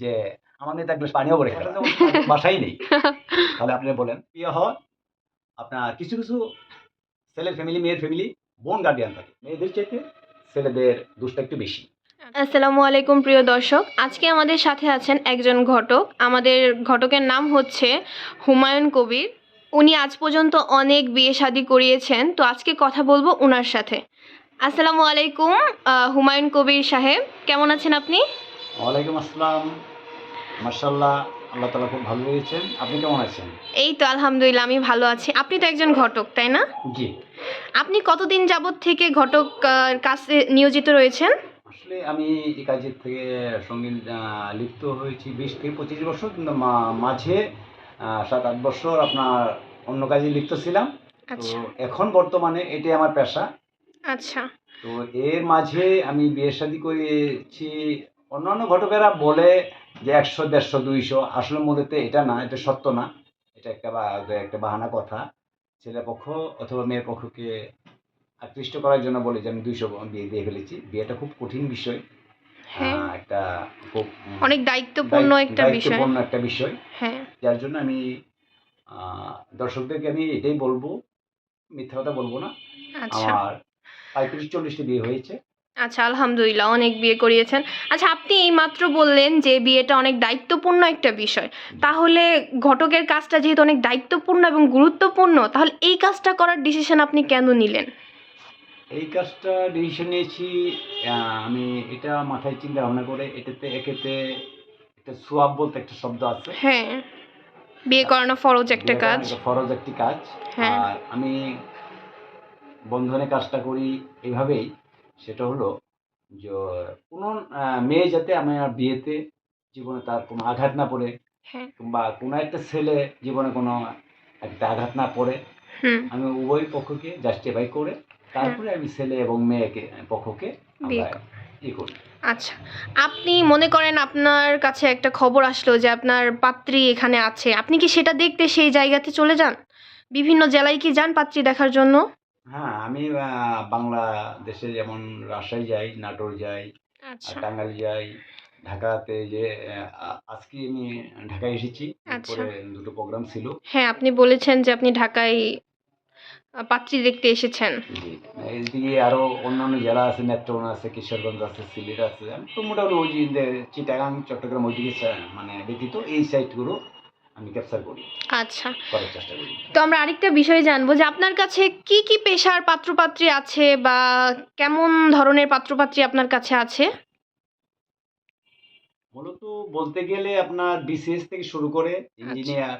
যে বাসাই নেই। তাহলে আপনি বলেন আপনার কিছু কিছু ছেলের ফ্যামিলি মেয়ের ফ্যামিলি বোন গার্ডিয়ান থাকে। মেয়েদের ছেলেদের দুষ্টা একটু বেশি। আসসালামু আলাইকুম, প্রিয় দর্শক। আজকে আমাদের সাথে আছেন একজন ঘটক। আমাদের ঘটকের নাম হচ্ছে হুমায়ুন কবির। উনি আজ পর্যন্ত অনেক বিয়ে শাদী করিয়েছেন। তো আজকে কথা বলব ওনার সাথে। আসসালামু আলাইকুম হুমায়ুন কবির সাহেব। কেমন আছেন আপনি? ওয়ালাইকুম আসসালাম। মার্শাল্লাহ আল্লাহ তালা খুব ভালো রয়েছেন আপনি কেমন আছেন? এই তো আলহামদুলিল্লাহ আমি ভালো আছি। আপনি তো একজন ঘটক তাই না? জি। আপনি কতদিন যাবত থেকে ঘটক কাজে নিয়োজিত রয়েছেন? আসলে আমি এই কাজের থেকে সংগীত লিপ্ত হয়েছি বিশ থেকে পঁচিশ বছর কিন্তু মাঝে সাত আট বছর আপনার অন্য কাজে লিপ্ত ছিলাম। তো আচ্ছা এখন বর্তমানে এটাই আমার পেশা। আচ্ছা। তো এর মাঝে আমি বিয়ে শাদি করেছি অন্যান্য ঘটকেরা বলে যে একশো দেড়শো দুইশো আসলে মূলত এটা না এটা সত্য না। এটা একটা একটা বাহানা কথা। ছেলে পক্ষ অথবা মেয়ের পক্ষকে আকৃষ্ট করার জন্য বলে যে আমি দুইশো বিয়ে দিয়ে ফেলেছি। বিয়েটা খুব কঠিন বিষয়। হ্যাঁ। একটা খুব অনেক দায়িত্বপূর্ণ একটা বিষয়। দায়িত্বপূর্ণ একটা বিষয়। হ্যাঁ। যার জন্য আমি আহ, দর্শকদেরকে আমি এটাই বলব। মিথ্যা কথা বলব না। আচ্ছা। আমার পঁয়ত্রিশ চল্লিশটি বিয়ে হয়েছে। আচ্ছা আলহামদুলিল্লাহ অনেক বিয়ে করিয়েছেন। আচ্ছা আপনি এইমাত্র বললেন যে বিয়েটা অনেক দায়িত্বপূর্ণ একটা বিষয়। তাহলে ঘটকের কাজটা যেহেতু অনেক দায়িত্বপূর্ণ এবং গুরুত্বপূর্ণ তাহলে এই কাজটা করার ডিসিশন আপনি কেন নিলেন? এই কাজটা ডিসিশন নিয়েছি আমি এটা মাথায় চিন্তা ভাবনা করে এটাতে একেতে একটা সোয়াব বলতে একটা শব্দ আছে। হ্যাঁ বিয়ে করানো ফরজ একটা কাজ। ফরজ একটি কাজ। হ্যাঁ। আর আমি বন্ধনে কাজটা করি এইভাবেই সেটা হলো যে কোনো মেয়ে যাতে আমার বিয়েতে জীবনে তার কোনো আঘাত না পড়ে হ্যাঁ। কিংবা কোনো একটা ছেলে জীবনে কোনো একটা আঘাত না পড়ে আমি উভয় পক্ষকে জাস্টিফাই করে তারপরে আমি ছেলে এবং মেয়েকে পক্ষকে বিয়ে আমরা ই করি। আচ্ছা আপনি মনে করেন আপনার কাছে একটা খবর আসলো যে আপনার পাত্রী এখানে আছে আপনি কি সেটা দেখতে সেই জায়গাতে চলে যান? বিভিন্ন জেলায় কি যান পাত্রী দেখার জন্য? হ্যাঁ আমি আহ, বাংলাদেশে যেমন রাজশাহী যাই নাটোর যাই আচ্ছা। টাঙ্গাইল যাই ঢাকাতে যে আহ, আজকে আমি ঢাকায় এসেছি আচ্ছা। পরে দুটো প্রোগ্রাম ছিল। হ্যাঁ আপনি বলেছেন যে আপনি ঢাকায় আহ, পাত্রী দেখতে এসেছেন। জি এইদিকে আরও অন্যান্য জেলা আছে নেত্রকোনা আছে কিশোরগঞ্জ আছে সিলেট আছে আমি তো মোটামুটি ওই যে চিটাগাং চট্টগ্রাম ওইদিকে সা- মানে ব্যতীত এই সাইটগুলো আমি ক্যাপচার করি। আচ্ছা। করার চেষ্টা করি। তো আমরা আরেকটা বিষয় জানব যে আপনার কাছে কি কি পেশার পাত্রপাত্রী আছে বা কেমন ধরনের পাত্রপাত্রী আপনার কাছে আছে? মূলত বলতে গেলে আপনার বিসিএস থেকে শুরু করে engineer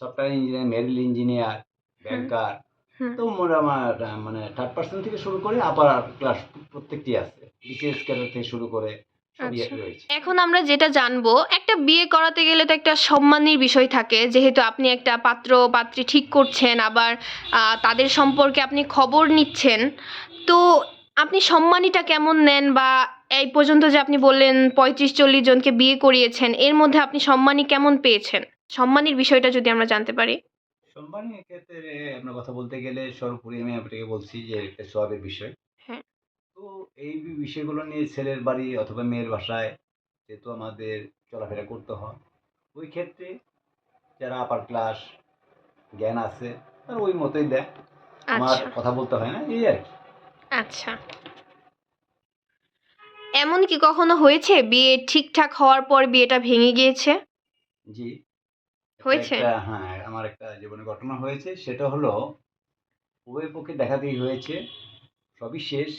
software engineer marine engineer banker. তো মোটামুটি মানে থার্ড পার্সন থেকে শুরু করে আপার ক্লাস প্রত্যেকটি আছে। বিসিএস ক্যাডার থেকে শুরু করে আচ্ছা। এখন আমরা যেটা জানব একটা বিয়ে করাতে গেলে তো একটা সম্মানের বিষয় থাকে। যেহেতু আপনি একটা পাত্র পাত্রী ঠিক করছেন আবার তাদের সম্পর্কে আপনি খবর নিচ্ছেন তো আপনি সম্মানীটা কেমন নেন? বা এই পর্যন্ত যে আপনি বললেন পঁয়ত্রিশ চল্লিশ জনকে বিয়ে করিয়েছেন এর মধ্যে আপনি সম্মানী কেমন পেয়েছেন? সম্মানের বিষয়টা যদি আমরা জানতে পারি। সম্মানের ক্ষেত্রে আমরা কথা বলতে গেলে সর্বোপরি আমি আপনাকে বলছি যে একটা সবের বিষয়। তো এই বিষয়গুলো নিয়ে ছেলের বাড়ি অথবা মেয়ের বাসায় যেহেতু আমাদের চলাফেরা করতে হয় ওই ক্ষেত্রে যারা আপার ক্লাস জ্ঞান আছে তারা ওই মতোই দেয়। আমার আচ্ছা। কথা বলতে হয় না এই আর কি। আচ্ছা। এমন কি কখনো হয়েছে? বিয়ে ঠিকঠাক হওয়ার পর বিয়েটা ভেঙে গিয়েছে? জি। হয়েছে? হ্যাঁ আমার একটা জীবনে ঘটনা হয়েছে সেটা হলো উভয় পক্ষে দেখাতেই হয়েছে সবই শেষ।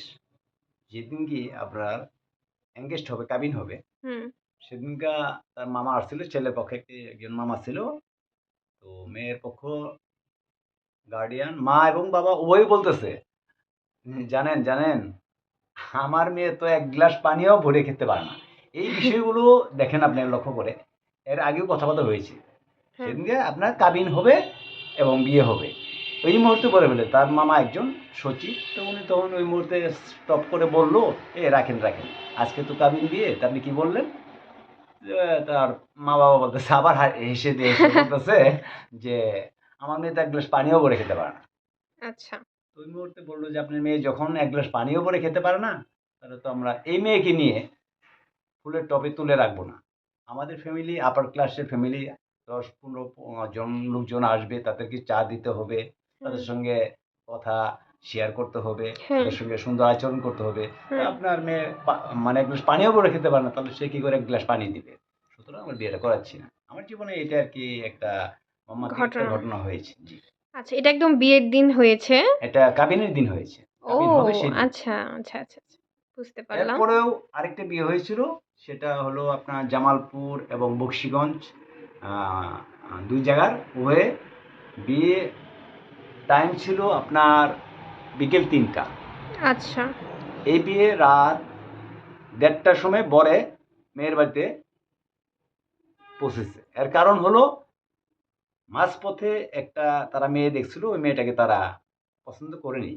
যেদিন কি আপনার এঙ্গেজড হবে কাবিন হবে সেদিনকা তার মামা আসছিল ছেলের পক্ষে একজন মামা ছিল। তো মেয়ের পক্ষ গার্ডিয়ান মা এবং বাবা উভয়ই বলতেছে জানেন জানেন আমার মেয়ে তো এক গ্লাস পানিও ভরে খেতে পারে না। এই বিষয়গুলো দেখেন আপনি লক্ষ্য করে এর আগেও কথাবার্তা হয়েছে। হ্যাঁ। সেদিনকে আপনার কাবিন হবে এবং বিয়ে হবে। ওই মুহূর্তে বলে ফেলে তার মামা একজন সচিব তো উনি তখন ওই মুহূর্তে স্টপ করে বলল এ রাখেন রাখেন আজকে তো কাবিন বিয়ে তা আপনি কি বললেন? তার মা বাবা বলতেছে আবার হেসে দিয়ে বলতেছে যে আমার মেয়ে তো এক গ্লাস পানিও ভরে খেতে পারে না। আচ্ছা। তো ওই মুহূর্তে বলল যে আপনার মেয়ে যখন এক গ্লাস পানিও ভরে খেতে পারে না তাহলে তো আমরা এই মেয়েকে নিয়ে ফুলের টবে তুলে রাখব না। আমাদের ফ্যামিলি আপার ক্লাসের ফ্যামিলি দশ পনেরো জন লোকজন আসবে তাদেরকে চা দিতে হবে তাদের সঙ্গে কথা শেয়ার করতে হবে হ্যাঁ। তাদের সঙ্গে সুন্দর আচরণ করতে হবে আপনার মেয়ে মানে এক গ্লাস পানিও করে খেতে পারে না তাহলে সে কি করে এক গ্লাস পানি দিবে সুতরাং আমরা বিয়েটা করাচ্ছি না আমার জীবনে এটা আর কি একটা ঘটনা। হয়েছে আচ্ছা এটা একদম বিয়ের দিন হয়েছে এটা কাবিনের দিন হয়েছে ও। আচ্ছা আচ্ছা আচ্ছা আচ্ছা। বুঝতে পারলাম এরপরেও আরেকটা বিয়ে হয়েছিল সেটা হলো আপনার জামালপুর এবং বক্সিগঞ্জ দুই জায়গার হয়ে বিয়ে টাইম ছিল আপনার বিকেল তিনটা। আচ্ছা। এই বিয়ে রাত দেড়টার সময় বরে মেয়ের বাড়িতে পৌঁছেছে। এর কারণ হলো মাঝপথে একটা তারা মেয়ে দেখছিল ওই মেয়েটাকে তারা পছন্দ করেনি।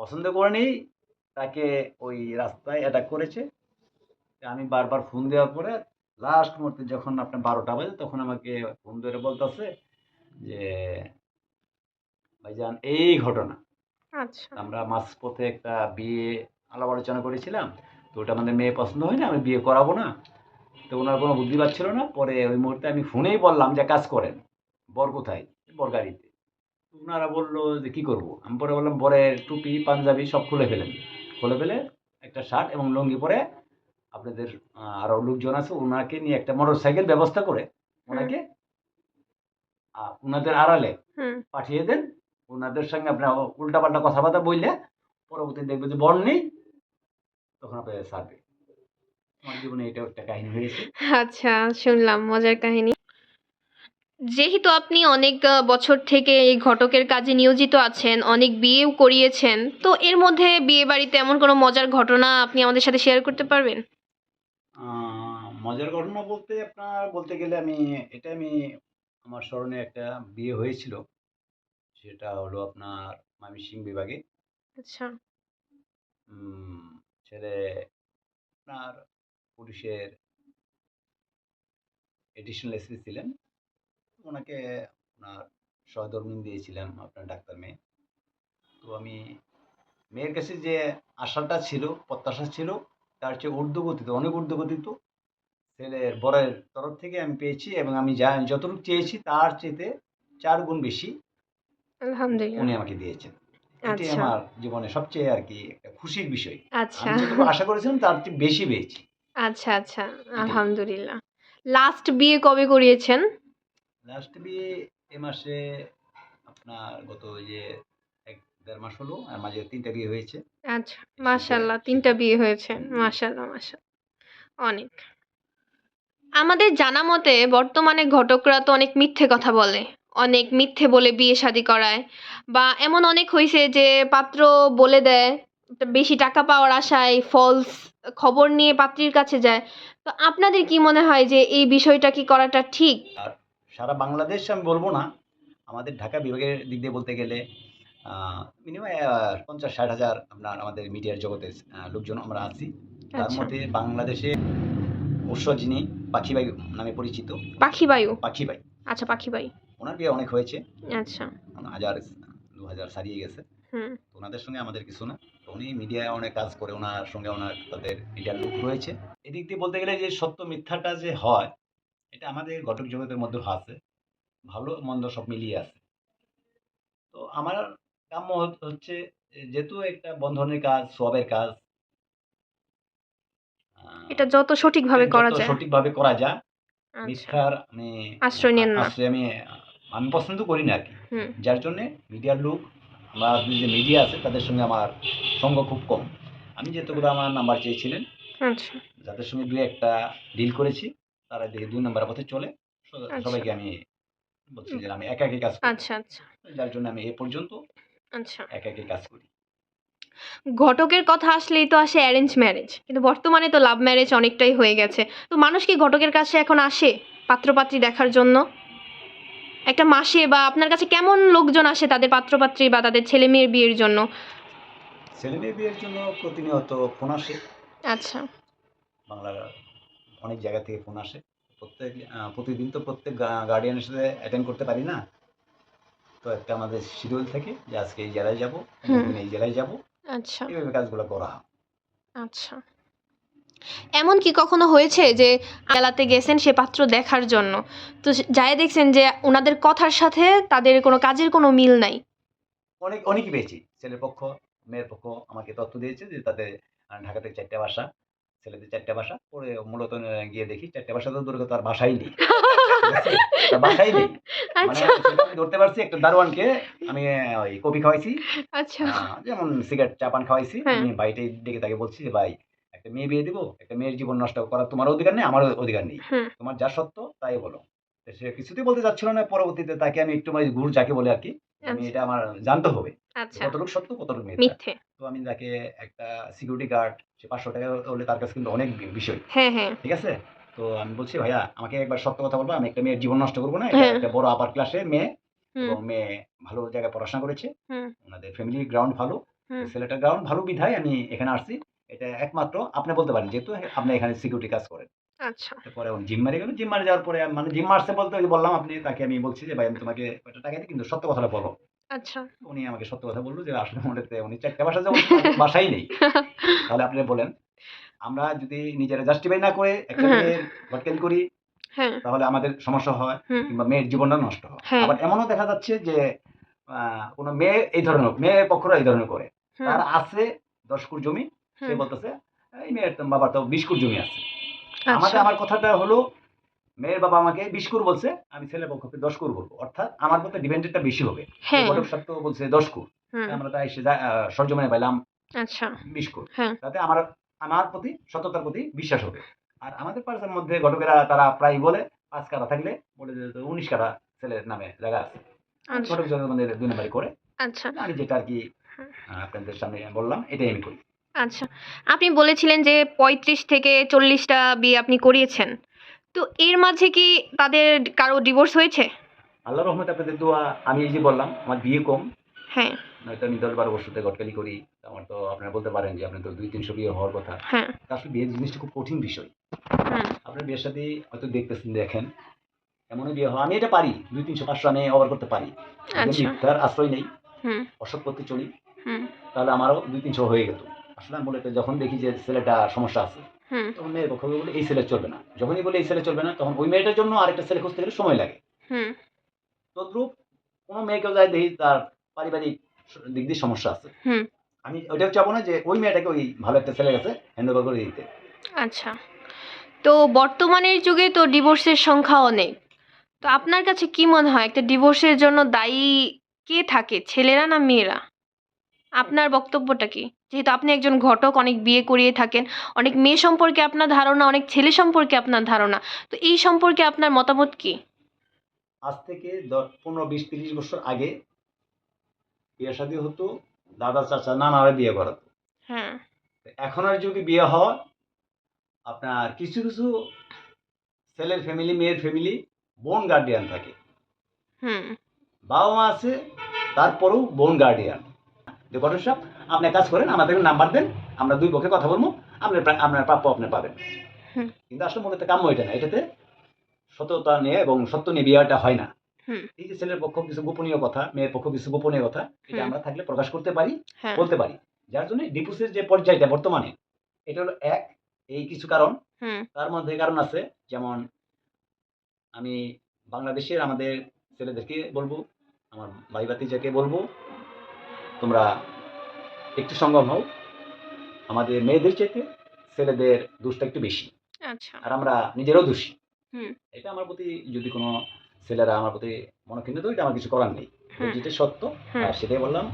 পছন্দ করেনি তাকে ওই রাস্তায় অ্যাটাক করেছে। আমি বারবার ফোন দেওয়ার পরে লাস্ট মুহূর্তে যখন আপনার বারোটা বাজে তখন আমাকে ফোন ধরে বলতেছে যে ভাইজান এই ঘটনা। আচ্ছা। আমরা মাঝপথে একটা বিয়ে আলাপ আলোচনা করেছিলাম তো ওটা আমাদের মেয়ে পছন্দ হয় না আমি বিয়ে করাবো না। তো ওনার কোনো বুদ্ধি পাচ্ছিল না পরে ওই মুহূর্তে আমি ফোনেই বললাম যে কাজ করেন বর কোথায়? বর গাড়িতে ওনারা বলল যে কী করব? আমি পরে বললাম বরের টুপি পাঞ্জাবি সব খুলে ফেলেন। খুলে ফেলে একটা শার্ট এবং লুঙ্গি পরে আপনাদের আরও লোকজন আছে ওনাকে নিয়ে একটা মোটর সাইকেল ব্যবস্থা করে ওনাকে ওনাদের আড়ালে পাঠিয়ে দেন। ওনাদের সঙ্গে আপনার উল্টাপাল্টা কথাবার্তা বললে পরবর্তী দেখবে যে বল নেই তখন আপনাদের সারবে আমার জীবনে এটাও একটা কাহিনী হয়েছে। আচ্ছা শুনলাম মজার কাহিনী। যেহেতু আপনি অনেক বছর থেকে এই ঘটকের কাজে নিয়োজিত আছেন অনেক বিয়েও করিয়েছেন তো এর মধ্যে বিয়ে বাড়িতে এমন কোনো মজার ঘটনা আপনি আমাদের সাথে শেয়ার করতে পারবেন? মজার ঘটনা বলতে আপনার বলতে গেলে আমি এটা আমি আমার স্মরণে একটা বিয়ে হয়েছিল সেটা হলো আপনার ময়মনসিংহ বিভাগে। আচ্ছা। ছেলে আপনার পুলিশের এডিশনাল এসপি ছিলেন। ওনাকে আপনার সহধর্মিনী দিয়েছিলাম আপনার ডাক্তার মেয়ে। তো আমি মেয়ের কাছে যে আশাটা ছিল প্রত্যাশা ছিল তার চেয়ে ঊর্ধ্বগতিতে অনেক ঊর্ধ্বগতিত ছেলের বরের তরফ থেকে আমি পেয়েছি এবং আমি যা যতটুকু চেয়েছি তার চেয়েতে চার গুণ বেশি উনি আমাকে দিয়েছেন। এটাই আচ্ছা। আমার জীবনে সবচেয়ে আর কি একটা খুশির বিষয়। আচ্ছা। আশা করেছিলাম তার চেয়ে বেশি পেয়েছি। আচ্ছা আচ্ছা। আলহামদুলিল্লাহ। লাস্ট বিয়ে কবে করিয়েছেন? লাস্ট বিয়ে এ মাসে আপনার গত ওই যে এক দেড় মাস হলো আর মাঝে তিনটা বিয়ে হয়েছে। আচ্ছা মাশাল্লাহ তিনটা বিয়ে হয়েছে। মাশাল্লাহ মাশাল্লাহ অনেক। আমাদের জানা মতে বর্তমানে ঘটকরা তো অনেক মিথ্যে কথা বলে অনেক মিথ্যে বলে বিয়ে শাদি করায় বা এমন অনেক হয়েছে যে পাত্র বলে দেয় বেশি টাকা পাওয়ার আশায় ফলস খবর নিয়ে পাত্রীর কাছে যায়। তো আপনাদের কি মনে হয় যে এই বিষয়টা কি করাটা ঠিক? সারা বাংলাদেশ আমি বলব না আমাদের ঢাকা বিভাগের দিক দিয়ে বলতে গেলে মিনিমাম পঞ্চাশ ষাট হাজার আপনার আমাদের মিডিয়ার জগতের আহ, লোকজন আমরা আছি। তার আচ্ছা। মধ্যে বাংলাদেশে অবশ্য যিনি পাখিবাই নামে পরিচিত। পাখি বায়ু পাখিবাই আচ্ছা পাখি বাই ওনার বিয়ে অনেক হয়েছে। আচ্ছা। হাজার দু হাজার ছাড়িয়ে গেছে। হুম। ওনাদের সঙ্গে আমাদের কিছু না। উনি মিডিয়ায় অনেক কাজ করে ওনার সঙ্গে ওনার তাদের মিডিয়ার লোক রয়েছে। এদিক দিয়ে বলতে গেলে যে সত্য মিথ্যাটা যে হয় এটা আমাদের ঘটক জগতের মধ্যে আছে। ভালো মন্দ সব মিলিয়ে আছে। তো আমার কাম্য হচ্ছে যেহেতু একটা বন্ধনের কাজ সবের কাজ এটা যত সঠিকভাবে করা যায়। সঠিকভাবে করা যায় আচ্ছা। মিথ্যার আমি আশ্রয় নেন না। আশ্রয় আমি আমি পছন্দ করি না আর কি যার জন্য মিডিয়ার লোক আমার যে মিডিয়া আছে তাদের সঙ্গে আমার সঙ্গ খুব কম। আমি যেহেতুগুলো আমার নাম্বার চেয়েছিলেন আচ্ছা। যাদের সঙ্গে দু একটা ডিল করেছি তারা দেখে দুই নাম্বার পথে চলে। আচ্ছা। সবাইকে আমি বলছি যে আমি একা একাই কাজ করি। আচ্ছা আচ্ছা। যার জন্য আমি এ পর্যন্ত আচ্ছা। একা একাই কাজ করি। ঘটকের কথা আসলেই তো আসে অ্যারেঞ্জ ম্যারেজ কিন্তু বর্তমানে তো লাভ ম্যারেজ অনেকটাই হয়ে গেছে। তো মানুষ কি ঘটকের কাছে এখন আসে পাত্রপাত্রী দেখার জন্য? একটা মাসে বা আপনার কাছে কেমন লোকজন আসে তাদের পাত্রপাত্রী বা তাদের ছেলে মেয়ের বিয়ের জন্য? ছেলে মেয়ে বিয়ের জন্য প্রতিনিয়ত ফোন আসে। আচ্ছা। বাংলার অনেক জায়গা থেকে ফোন আসে। প্রত্যেক প্রতিদিন তো প্রত্যেক গার্ডিয়ানের সাথে অ্যাটেন্ড করতে পারি না। তো একটা আমাদের শিডিউল থাকে যে আজকে এই জেলায় যাব এই জেলায় যাব। আচ্ছা। এইভাবে কাজগুলো করা হয়। আচ্ছা। এমন কি কখনো হয়েছে যে আলাতে গেছেন সে পাত্র দেখার জন্য? তো যাই দেখছেন যে ওনাদের কথার সাথে তাদের কোনো কাজের কোনো মিল নাই। অনেক অনেকই পেয়েছি। ছেলের পক্ষ মেয়ের পক্ষ আমাকে তথ্য দিয়েছে যে তাদের ঢাকাতে ঢাকা থেকে চারটে বাসা। ছেলেদের চারটে বাসা পরে মূলত গিয়ে দেখি চারটে বাসা তো দূরে তার বাসাই নেই। তার বাসাই নেই। মানে আচ্ছা। ধরতে পারছি একটা দারোয়ানকে আমি ওই কফি খাওয়াইছি। আচ্ছা। যেমন সিগারেট চা পান খাওয়াইছি। হ্যাঁ। আমি বাড়িতে ডেকে তাকে বলছি যে ভাই একটা মেয়ে বিয়ে দিব একটা মেয়ের জীবন নষ্ট করার তোমার অধিকার নেই আমার অধিকার নেই। তোমার যা সত্য তাই বলো। সে কিছুতেই বলতে চাচ্ছিল না। পরবর্তীতে তাকে আমি একটু মানে ঘুর যাকে বলে আর কি আমি আচ্ছা। এটা আমার জানতে হবে। কতটুকু সত্য কতটুকু মিথ্যে। তো আমি তাকে একটা সিকিউরিটি গার্ড সে পাঁচশো টাকা হলে তার কাছে কিন্তু অনেক বিষয়। হ্যাঁ হ্যাঁ। ঠিক আছে? তো আমি বলছি ভাইয়া আমাকে একবার সত্য কথা বলব। আমি একটা মেয়ের জীবন নষ্ট করব না। এটা হ্যাঁ। একটা বড় আপার ক্লাসের মেয়ে এবং মেয়ে ভালো জায়গায় পড়াশোনা করেছে। ওনাদের ফ্যামিলি গ্রাউন্ড ভালো। ছেলেটার গ্রাউন্ড ভালো বিধায় আমি এখানে আসছি। এটা একমাত্র আপনি বলতে পারেন যেহেতু আপনি এখানে সিকিউরিটি কাজ করেন। আচ্ছা। তারপরে উনি জিম মারে গেল। জিম মারে যাওয়ার পরে মানে জিম মারছে বলতে বললাম আপনি তাকে আমি বলছি যে ভাই আমি তোমাকে টাকা দিই? কিন্তু সত্য কথাটা বলো। আচ্ছা। উনি আমাকে সত্য কথা বলল যে আসলে মনেতে উনি চারটা বাসা যেমন বাসাই নেই। তাহলে আপনি বলেন আমরা যদি নিজেরা জাস্টিফাই না করে একটা হ্যাঁ। মেয়ের ভটকেল করি হ্যাঁ। তাহলে আমাদের সমস্যা হয় কিংবা মেয়ের জীবনটা নষ্ট হয়। হ্যাঁ। আবার এমনও দেখা যাচ্ছে যে কোনো মেয়ে এই ধরনের মেয়ে পক্ষরা এই ধরনের করে। তার আছে দশ কুর জমি সে বলতেছে এই মেয়ের বাবার তো বিশ কুর জমি আছে। আচ্ছা। আমার কথাটা হলো মেয়ের বাবা আমাকে বিশ কুর বলছে আমি ছেলের পক্ষকে দশ কুর বলব অর্থাৎ আমার প্রতি ডিপেন্ডেডটা বেশি হবে। হ্যাঁ। ঘটক সাহেব বলছে দশ কুর। আমরা তাই এসে সরজমিনে পাইলাম আচ্ছা। বিশ কুর। হ্যাঁ। তাতে আমার আমার প্রতি সততার প্রতি বিশ্বাস হবে। আর আমাদের পার্সের মধ্যে ঘটকেরা তারা প্রায় বলে পাঁচ কাটা থাকলে বলে যে উনিশ কাটা ছেলের নামে জায়গা আছে। আচ্ছা। ঘটক জনের মধ্যে দুই নম্বরই করে। আচ্ছা। আমি যেটা আর কি আপনাদের সামনে বললাম এটাই আমি করি। আচ্ছা। আপনি বলেছিলেন যে পঁয়ত্রিশ থেকে চল্লিশটা বিয়ে আপনি করিয়েছেন। তো এর মাঝে কি তাদের কারও ডিভোর্স হয়েছে? আল্লাহ রহমত আপনাদের দোয়া আমি এই যে বললাম আমার বিয়ে কম। হ্যাঁ। নয়তো আমি দশ বারো বছরতে গটকালি করি। আমার তো আপনারা বলতে পারেন যে আপনার তো দুই তিনশো বিয়ে হওয়ার কথা। হ্যাঁ। আসলে বিয়ে জিনিসটা খুব কঠিন বিষয়। আপনার বিয়ের সাথে হয়তো দেখতেছেন দেখেন। এমনও বিয়ে হয়। আমি এটা পারি। দুই তিনশো পাঁচশো আমি ওভার করতে পারি। যদি আচ্ছা আশ্রয় নেই। অসৎ পথে চলি। হুম। তাহলে আমারও দুই তিনশো হয়ে গেত। আসলে আমি বলে যখন দেখি যে ছেলেটা সমস্যা আছে হুম। তখন মেয়ের পক্ষ বলে এই ছেলে চলবে না। যখনই বলে এই ছেলে চলবে না তখন ওই মেয়েটার জন্য আরেকটা ছেলে খুঁজতে গেলে সময় লাগে। হুম। তদ্রূপ কোনো মেয়েকেও যায় দেখি তার পারিবারিক দিক দিয়ে সমস্যা আছে। হুম। আমি ওইটাও চাবো না যে ওই মেয়েটাকে ওই ভালো একটা ছেলের কাছে হ্যান্ড ওভার করে দিতে। আচ্ছা। তো বর্তমানের যুগে তো ডিভোর্সের সংখ্যা অনেক। তো আপনার কাছে কি মনে হয় একটা ডিভোর্সের জন্য দায়ী কে থাকে ছেলেরা না মেয়েরা? আপনার বক্তব্যটা কি? যেহেতু আপনি একজন ঘটক অনেক বিয়ে করিয়ে থাকেন অনেক মেয়ে সম্পর্কে আপনার ধারণা অনেক ছেলে সম্পর্কে আপনার ধারণা তো এই সম্পর্কে আপনার মতামত কি? আজ থেকে দশ পনেরো বিশ তিরিশ বছর আগে বিয়ে শাদী হতো দাদা চাচা নানারা বিয়ে করাতো। হ্যাঁ। এখন আর যদি বিয়ে হয় আপনার কিছু কিছু ছেলের ফ্যামিলি মেয়ের ফ্যামিলি বোন গার্ডিয়ান থাকে। হুম। বাবা মা আছে তারপরেও বোন গার্ডিয়ান ঘটক সাহেব আপনি কাজ করেন আমাদের নাম্বার দেন আমরা দুই পক্ষে কথা বলব আপনার আপনার প্রাপ্য আপনি পাবেন। কিন্তু আসলে মনে হতে কাম্য এটা না এটাতে সততা নিয়ে এবং সত্য নিয়ে বিয়েটা হয় না। এই যে ছেলের পক্ষ কিছু গোপনীয় কথা মেয়ের পক্ষ কিছু গোপনীয় কথা এটা আমরা থাকলে প্রকাশ করতে পারি হ্যাঁ। বলতে পারি। যার জন্য ডিভোর্সের যে পর্যায়টা বর্তমানে এটা হলো এক এই কিছু কারণ। তার মধ্যে কারণ আছে যেমন আমি বাংলাদেশের আমাদের ছেলেদেরকে বলব আমার ভাই ভাতিজাকে বলব তোমরা একটু সঙ্গম হও। আমাদের মেয়েদের চাইতে ছেলেদের দোষটা একটু বেশি। আচ্ছা। আর আমরা নিজেরাও দোষী। হুম। এটা আমার প্রতি যদি কোনো ছেলেরা আমার প্রতি মনে তো এটা আমার কিছু করার নেই। যেটা সত্য আর সেটাই বললাম।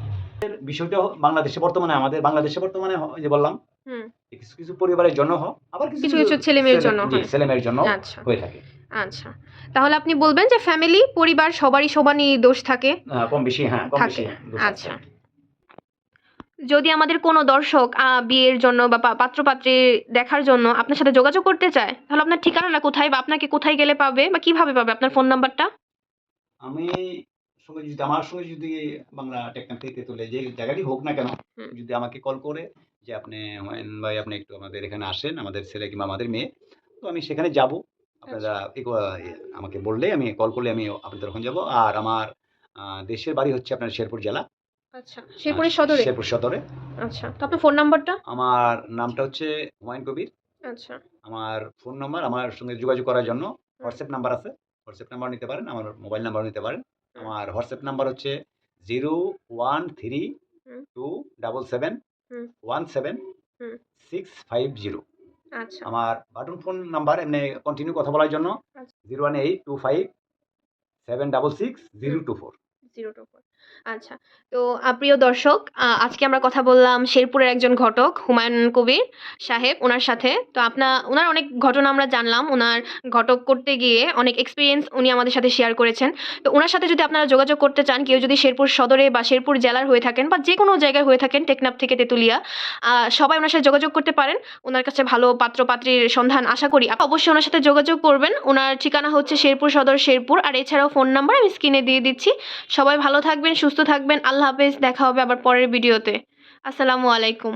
বিষয়টা বাংলাদেশে বর্তমানে আমাদের বাংলাদেশে বর্তমানে যে বললাম হুম। কিছু কিছু পরিবারের জন্য হোক আবার কিছু কিছু কিছু ছেলেমেয়ের জন্য জি, হয়। ছেলেমেয়ের জন্য আচ্ছা। হয়ে থাকে। আচ্ছা। তাহলে আপনি বলবেন যে ফ্যামিলি পরিবার সবারই সবারই দোষ থাকে? কম বেশি হ্যাঁ কম বেশি। আচ্ছা। যদি আমাদের কোনো দর্শক বিয়ের জন্য বা পাত্রপাত্রী দেখার জন্য আপনার সাথে যোগাযোগ করতে চায় তাহলে আপনার ঠিকানাটা কোথায় বা আপনাকে কোথায় গেলে পাবে বা কীভাবে পাবে? আপনার ফোন নাম্বারটা? আমি সঙ্গে যদি আমার সঙ্গে যদি বাংলা টেকনাফ থেকে তুলে যে জায়গাটি হোক না কেন যদি আমাকে কল করে যে আপনি হুমায়ুন ভাই আপনি একটু আমাদের এখানে আসেন আমাদের ছেলে কিংবা আমাদের মেয়ে তো আমি সেখানে যাব। আপনারা আমাকে বললে আমি কল করলে আমি আপনাদের ওখানে যাব। আর আমার দেশের বাড়ি হচ্ছে আপনার শেরপুর জেলা। আচ্ছা শেরপুরের সদরে? শেরপুর সদরে। আচ্ছা তো আপনার ফোন নাম্বারটা? আমার নামটা হচ্ছে হুমায়ুন কবির। আচ্ছা। আমার ফোন নাম্বার আমার সঙ্গে যোগাযোগ করার জন্য হোয়াটসঅ্যাপ নাম্বার আছে। হোয়াটসঅ্যাপ নাম্বার নিতে পারেন আমার মোবাইল নাম্বার নিতে পারেন। আমার হোয়াটসঅ্যাপ নাম্বার হচ্ছে zero one three two double seven one seven six five zero. আচ্ছা। আমার বাটন ফোন নাম্বার এমনি কন্টিনিউ কথা বলার জন্য আচ্ছা। Zero one eight two five seven double six zero two four. Zero two four. আচ্ছা তো প্রিয় দর্শক আজকে আমরা কথা বললাম শেরপুরের একজন ঘটক, হুমায়ুন কবির সাহেব, ওনার সাথে। তো আপনার ওনার অনেক ঘটনা আমরা জানলাম। ওনার ঘটক করতে গিয়ে অনেক এক্সপিরিয়েন্স উনি আমাদের সাথে শেয়ার করেছেন। তো ওনার সাথে যদি আপনারা যোগাযোগ করতে চান, কেউ যদি শেরপুর সদরে বা শেরপুর জেলার হয়ে থাকেন বা যে কোনো জায়গায় হয়ে থাকেন, টেকনাফ থেকে তেঁতুলিয়া সবাই ওনার সাথে যোগাযোগ করতে পারেন। ওনার কাছে ভালো পাত্র পাত্রীর সন্ধান আশা করি। আপনি অবশ্যই ওনার সাথে যোগাযোগ করবেন। ওনার ঠিকানা হচ্ছে শেরপুর সদর, শেরপুর। আর এছাড়াও ফোন নাম্বার আমি স্ক্রিনে দিয়ে দিচ্ছি। সবাই ভালো থাকবেন সুস্থ থাকবেন। আল্লাহ হাফেজ দেখা হবে আবার পরের ভিডিওতে। আসসালামু আলাইকুম।